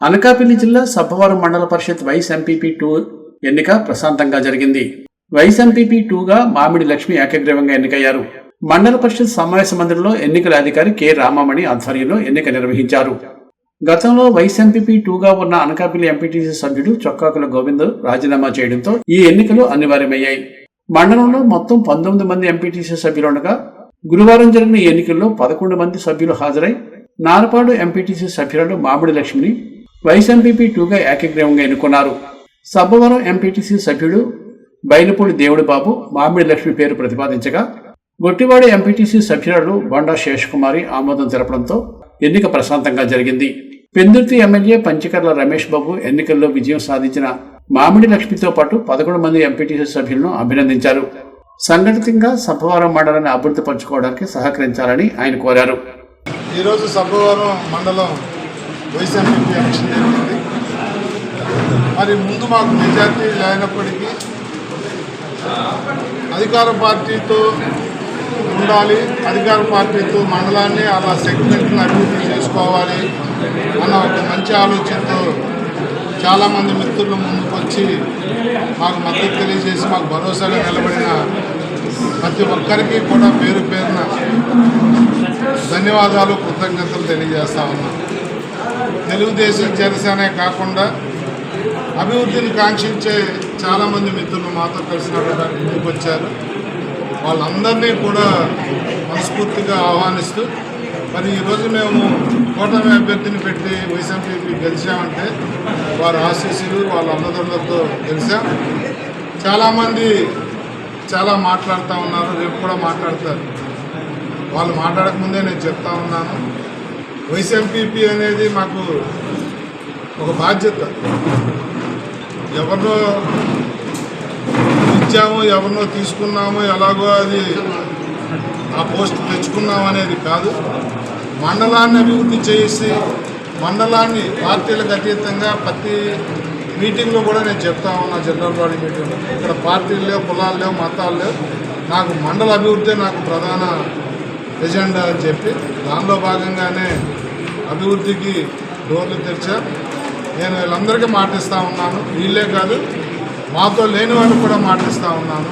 Anakapalli జిల్లా సబ్బవరం మండల పరిషత్ vice MPP two ఎన్నిక ప్రశాంతంగా జరిగింది. వైస్ ఎంపీపీ టూగా మామిడి లక్ష్మి ఏకగ్రీవంగా ఎన్నికయ్యారు. మండల పరిషత్ సమావేశ మందిరంలో ఎన్నికల అధికారి కె రామమణి ఆధ్వర్యంలో ఎన్నిక నిర్వహించారు. గతంలో వైస్ ఎంపీపీ టూగా ఉన్న అనకాపల్లి ఎంపీటీసీ సభ్యుడు చొక్కాకుల గోవింద్ రాజీనామా చేయడంతో ఈ ఎన్నికలు అనివార్యమయ్యాయి. మండలంలో మొత్తం పంతొమ్మిది మంది ఎంపీటీసీ సభ్యులు ఉండగా గురువారం జరిగిన ఎన్నికల్లో పదకొండు మంది సభ్యులు హాజరై నారపాడు ఎంపీటీసీ సభ్యురాలు మామిడి లక్ష్మిని వైస్ ఎంపీపీ టూగా ఏకగ్రీవంగా ఎన్నుకున్నారు. సబ్బవరం ఎంపీటీసీ సభ్యుడు బైనపూడి దేవుడి బాబు మామిడి లక్ష్మి పేరు ప్రతిపాదించగా గొట్టివాడ ఎంపీటీసీ సభ్యురాలు బొండా శేషకుమారి ఆమోదం తెలపడంతో ఎన్నిక ప్రశాంతంగా జరిగింది. పెందుర్తి ఎమ్మెల్యే పంచకర్ల రమేష్ బాబు ఎన్నికల్లో విజయం సాధించిన మామిడి లక్ష్మితో పాటు పదకొండు మంది ఎంపీటీసీ సభ్యులను అభినందించారు. సంఘటితంగా సభవరం మండలాన్ని అభివృద్ధి పరచుకోవడానికి సహకరించాలని ఆయన కోరారు. ఈరోజు సభవరం మండలం వైఎస్ఎంపీ ఎలక్షన్ జరిగింది. మరి ముందు మాకు మెజార్టీ లేనప్పటికీ అధికార పార్టీతో ఉండాలి అధికార పార్టీతో మండలాన్ని అలా సెగ్మెంట్ని అభివృద్ధి చేసుకోవాలి అన్న ఒక మంచి ఆలోచనతో చాలామంది మిత్రులు ముందుకు వచ్చి మాకు మద్దతు తెలియజేసి మాకు భరోసాగా నిలబడిన ప్రతి ఒక్కరికి కూడా పేరు పేరున ధన్యవాదాలు కృతజ్ఞతలు తెలియజేస్తా ఉన్నాను తెలుగుదేశం జనసేనే కాకుండా అభివృద్ధిని కాంక్షించే చాలామంది మిత్రులు మాతో కలిసినటువంటి ముందుకు వచ్చారు. వాళ్ళందరినీ కూడా మనస్ఫూర్తిగా ఆహ్వానిస్తూ మరి ఈరోజు మేము కూటమి అభ్యర్థిని పెట్టి వైఎస్ఎంపీకి గెలిచామంటే వారి ఆశీస్సులు వాళ్ళ అన్నదమ్ములతో గెలిచాం. చాలామంది చాలా మాట్లాడుతూ ఉన్నారు రేపు కూడా మాట్లాడతారు. వాళ్ళు మాట్లాడకముందే నేను చెప్తా ఉన్నాను. వైఎస్ఎంపీపీ అనేది మాకు ఒక బాధ్యత. ఎవరినో ఇచ్చామో ఎవరినో తీసుకున్నామో ఎలాగో అది ఆ పోస్ట్ తెచ్చుకున్నాం అనేది కాదు. మండలాన్ని అభివృద్ధి చేసి మండలాన్ని పార్టీలకు అతీతంగా ప్రతి మీటింగ్లో కూడా నేను చెప్తా ఉన్నా జనరల్ బాడీ మీటింగ్లో. ఇక్కడ పార్టీలు లేవు కులాలు లేవు మతాలు లేవు. నాకు మండల అభివృద్ధి నాకు ప్రధాన ఎజెండా అని చెప్పి దానిలో భాగంగానే అభివృద్ధికి డోర్లు తెరిచా. నేను వీళ్ళందరికీ మాటిస్తూ ఉన్నాను. వీళ్ళే కాదు మాతో లేని వాళ్ళకి కూడా మాటిస్తూ ఉన్నాను.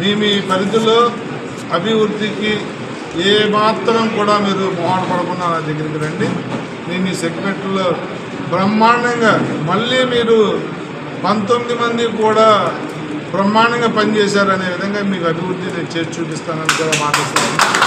మీ మీ పరిధిలో అభివృద్ధికి ఏ మాత్రం కూడా మీరు మొహాట పడకుండా నా దగ్గరికి రండి. నేను మీ సెగ్మెంట్లో బ్రహ్మాండంగా మళ్ళీ మీరు పంతొమ్మిది మంది కూడా బ్రహ్మాండంగా పనిచేశారనే విధంగా మీకు అభివృద్ధి నేను చేసి చూపిస్తానని కూడా మాటిస్తాను